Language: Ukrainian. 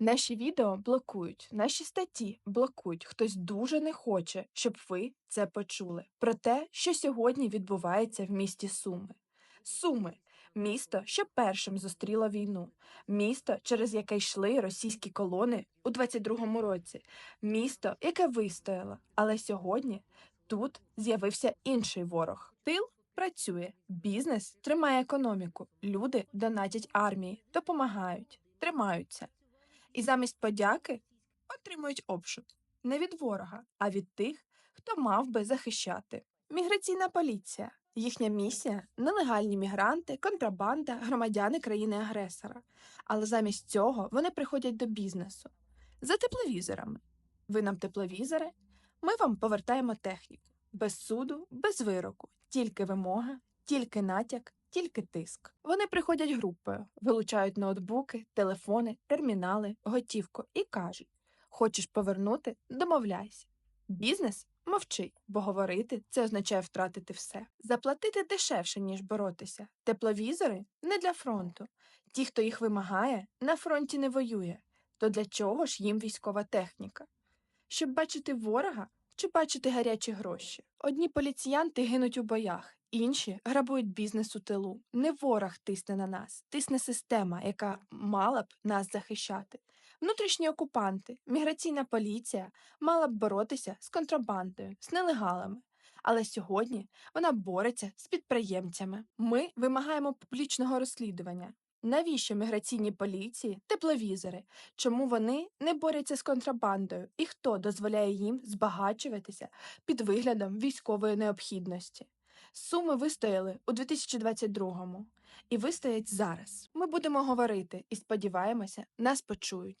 Наші відео блокують, наші статті блокують. Хтось дуже не хоче, щоб ви це почули. Про те, що сьогодні відбувається в місті Суми. Суми місто, що першим зустріло війну, місто, через яке йшли російські колони у 22-му році, місто, яке вистояло. Але сьогодні тут з'явився інший ворог. Тил працює, бізнес тримає економіку, люди донатять армії, допомагають, тримаються. І замість подяки отримують обшук не від ворога, а від тих, хто мав би захищати. Міграційна поліція. Їхня місія нелегальні мігранти, контрабанда, громадяни країни-агресора. Але замість цього вони приходять до бізнесу за тепловізорами. Ви нам тепловізори, ми вам повертаємо техніку. Без суду, без вироку, тільки вимога, тільки натяк, тільки тиск. Вони приходять групою, вилучають ноутбуки, телефони, термінали, готівку і кажуть: хочеш повернути, домовляйся. Бізнес мовчить, бо говорити це означає втратити все. Заплатити дешевше, ніж боротися. Тепловізори не для фронту. Ті, хто їх вимагає, на фронті не воює. То для чого ж їм військова техніка? Щоб бачити ворога чи бачити гарячі гроші. Одні поліціянти гинуть у боях, інші грабують бізнес у тилу. Не ворог тисне на нас, тисне система, яка мала б нас захищати. Внутрішні окупанти, міграційна поліція мала б боротися з контрабандою, з нелегалами. Але сьогодні вона бореться з підприємцями. Ми вимагаємо публічного розслідування. Навіщо міграційній поліції тепловізори? Чому вони не борються з контрабандою? І хто дозволяє їм збагачуватися під виглядом військової необхідності? Суми вистояли у 2022-му і вистоять зараз. Ми будемо говорити і сподіваємося, нас почують.